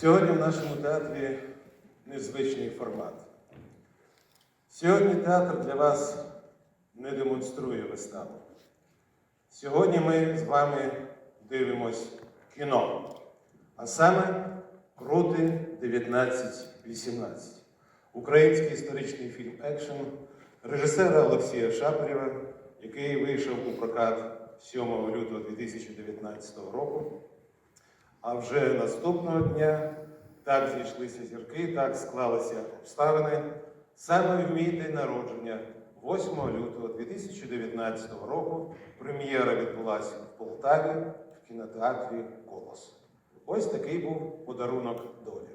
Сьогодні в нашому театрі незвичний формат. Сьогодні театр для вас не демонструє виставу. Сьогодні ми з вами дивимось кіно, а саме Крути 1918. Український історичний фільм екшен режисера Олексія Шапарєва, який вийшов у прокат 7 лютого 2019 року. А вже наступного дня так зійшлися зірки, так склалися обставини. Саме в мій день народження, 8 лютого 2019 року, прем'єра відбулася в Полтаві в кінотеатрі Колос. Ось такий був подарунок долі.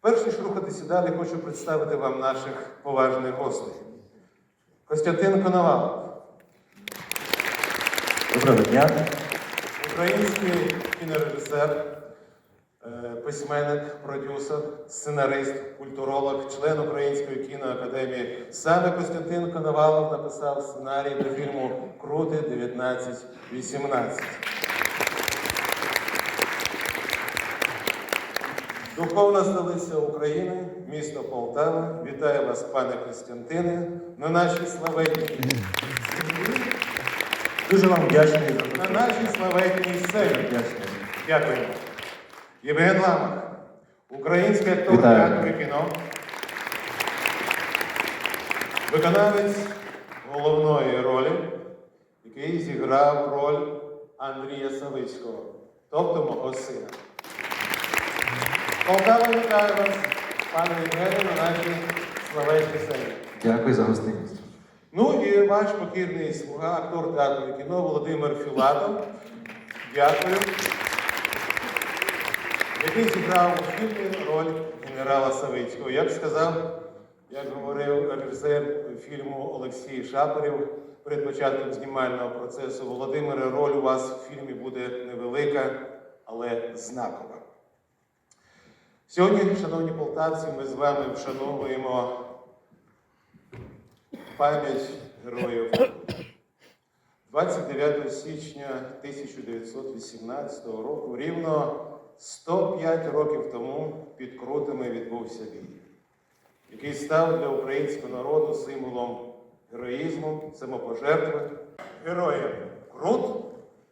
Перш ніж рухатися далі, хочу представити вам наших поважних гостей. Костянтин Коновалов, Доброго дня. Український кінорежисер, е, письменник, продюсер, сценарист, культуролог, член Української кіноакадемії. Саме Костянтин Коновалов написав сценарій до фільму Крути 1918. Духовна столиця України, місто Полтава. Вітаю вас, пане Костянтине, на нашій славетній, Дуже вам вдячний за на нашій славетній сцені. Вдячний. Дякуємо. Євген Ламах, український актор театру і кіно, виконавець головної ролі, який зіграв роль Андрія Савицького, тобто мого сина. Полтава вітаю вас, пане Євгене, на нашій славетній сцені. Дякую за гостинність. Ну і ваш покірний слуга, актор театру і кіно Володимир Філатов. Дякую. Який зіграв у фільмі роль генерала Савицького. Як сказав, як говорив режисер фільму Олексій Шапарів перед початком знімального процесу, Володимире, роль у вас в фільмі буде невелика, але знакова. Сьогодні, шановні полтавці, ми з вами вшановуємо пам'ять героїв. 29 січня 1918 року, рівно 105 років тому під Крутами відбувся бій, який став для українського народу символом героїзму, самопожертви. Героям Крут,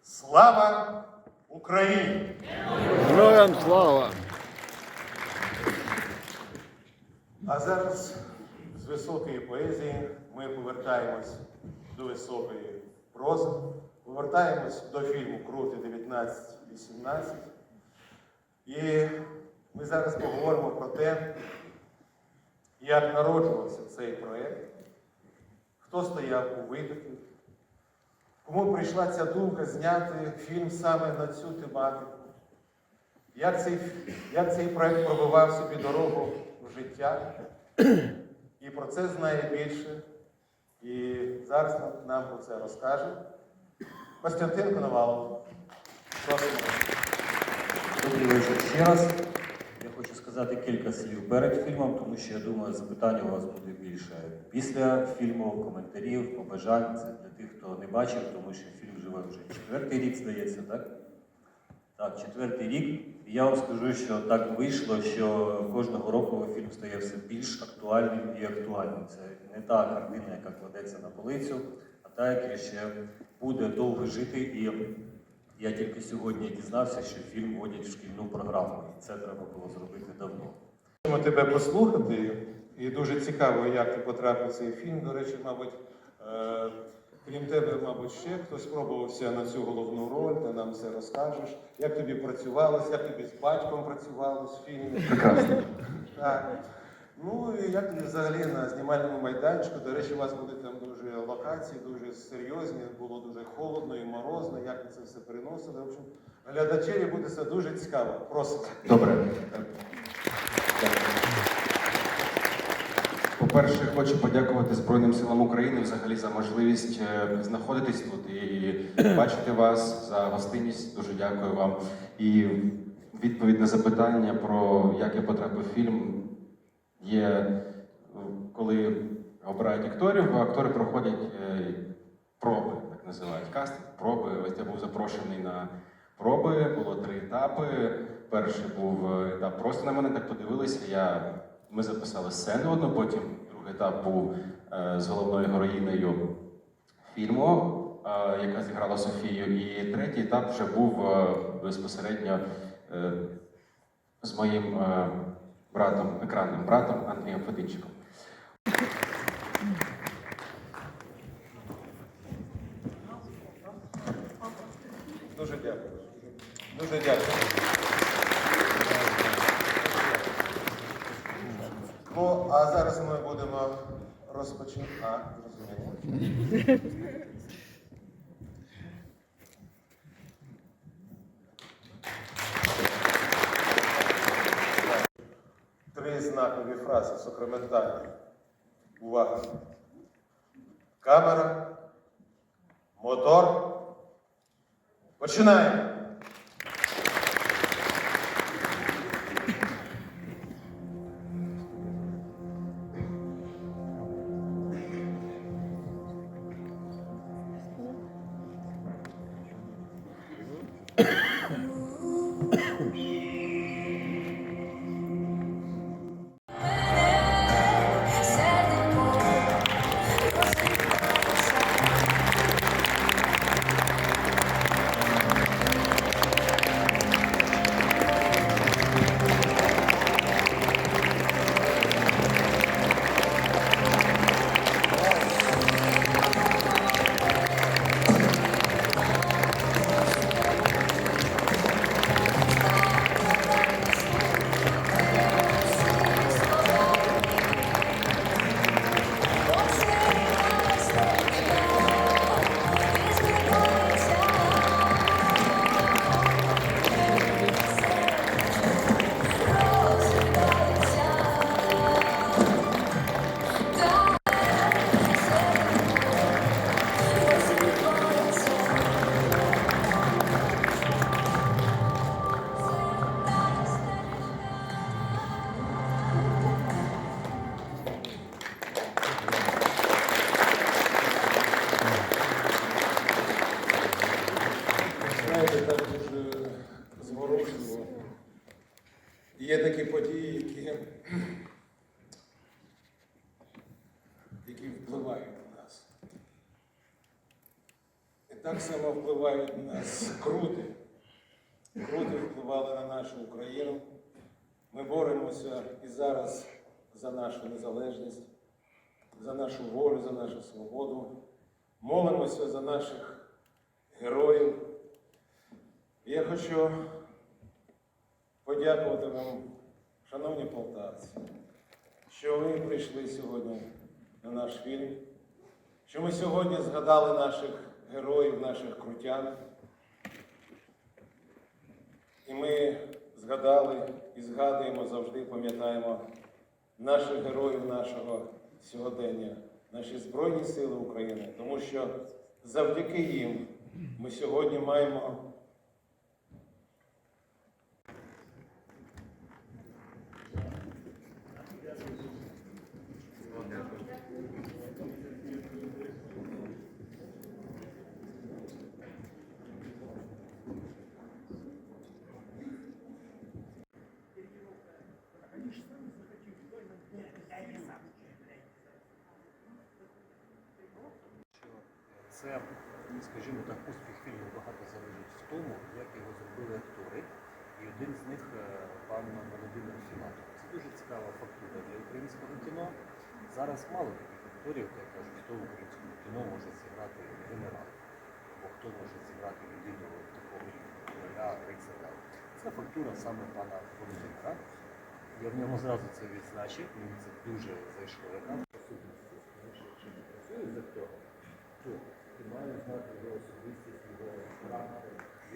слава Україні! Героям слава! А зараз з високої поезії ми повертаємось до високої прози, повертаємось до фільму Крути 1918. І ми зараз поговоримо про те, як народжувався цей проєкт, хто стояв у видаті, кому прийшла ця думка зняти фільм саме на цю тематику. Як цей, як цей проект пробивав собі дорогу в життя, і про це знає більше. І зараз нам, про це розкаже Костянтин Коновалов. Просимо. Добрий вечір ще раз. Я хочу сказати кілька слів перед фільмом, тому що я думаю, запитань у вас буде більше. Після фільму, коментарів, побажань. Це для тих, хто не бачив, тому що фільм живе вже четвертий рік, здається, так? Так, четвертий рік. Я вам скажу, що так вийшло, що кожного року фільм стає все більш актуальним і актуальним. Це не та картина, яка кладеться на полицю, а та, яка ще буде довго жити. І я тільки сьогодні дізнався, що фільм вводять в шкільну програму, і це треба було зробити давно. Хочемо тебе послухати. І дуже цікаво, як ти потрапив цей фільм. До речі, мабуть, е, крім тебе, мабуть, ще хтось спробувався на цю головну роль, ти нам все розкажеш. Як тобі працювалося, як тобі з батьком працювалося в фільмі? Прекрасно. Так. Ну і як тобі взагалі на знімальному майданчику? До речі, у вас були там дуже локації, дуже серйозні, було дуже холодно і морозно. Як ви це все переносили? В общем, глядачеві буде це дуже цікаво. Просимо. Добре. По-перше, хочу подякувати Збройним силам України взагалі за можливість е, знаходитись тут і бачити вас за гостинність. Дуже дякую вам. І відповідь на запитання про як я потрапив фільм є, е, коли обирають акторів, актори проходять е, проби, так називають кастинг, проби. Ось я був запрошений на проби, було три етапи. Перший був етап просто на мене так подивилися. Я, ми записали сцену одну, потім другий етап був е, з головною героїнею фільму, е, яка зіграла Софію. І третій етап вже був е, безпосередньо з моїм братом, екранним братом Андрієм Фединчиком. Дуже дякую. Дуже дякую. Ну, а зараз ми будемо розпочинати. А, зрозуміло. Три знакові фрази сакраментальні. Увага. Камера. Мотор. Починаємо. Так само впливають на нас крути. Крути впливали на нашу Україну. Ми боремося і зараз за нашу незалежність, за нашу волю, за нашу свободу. Молимося за наших героїв. Я хочу подякувати вам, шановні полтавці, що ви прийшли сьогодні на наш фільм, що ми сьогодні згадали наших героїв, наших крутян. І ми згадали і згадуємо завжди, пам'ятаємо наших героїв нашого сьогодення, наші Збройні Сили України, тому що завдяки їм ми сьогодні маємо Це, скажімо так, успіх фільму багато залежить в тому, як його зробили актори. І один з них е, пан Володимир Філатов. Це дуже цікава фактура для українського кіно. Зараз мало таких акторів, як кажуть, хто в українському кіно може зіграти генерала, або хто може зіграти людину такого короля, рицаря. Це фактура саме пана Володимира. Я в ньому зразу це відзначив, мені це дуже зайшло. Кажу,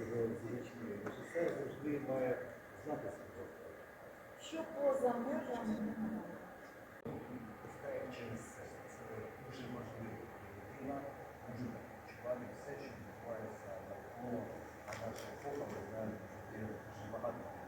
його звички. Режисер завжди має знати себе. Що поза межами немає? Через це дуже важливо. Людина може відчувати все, що відбувається навколо, а наші охоплення дуже багато.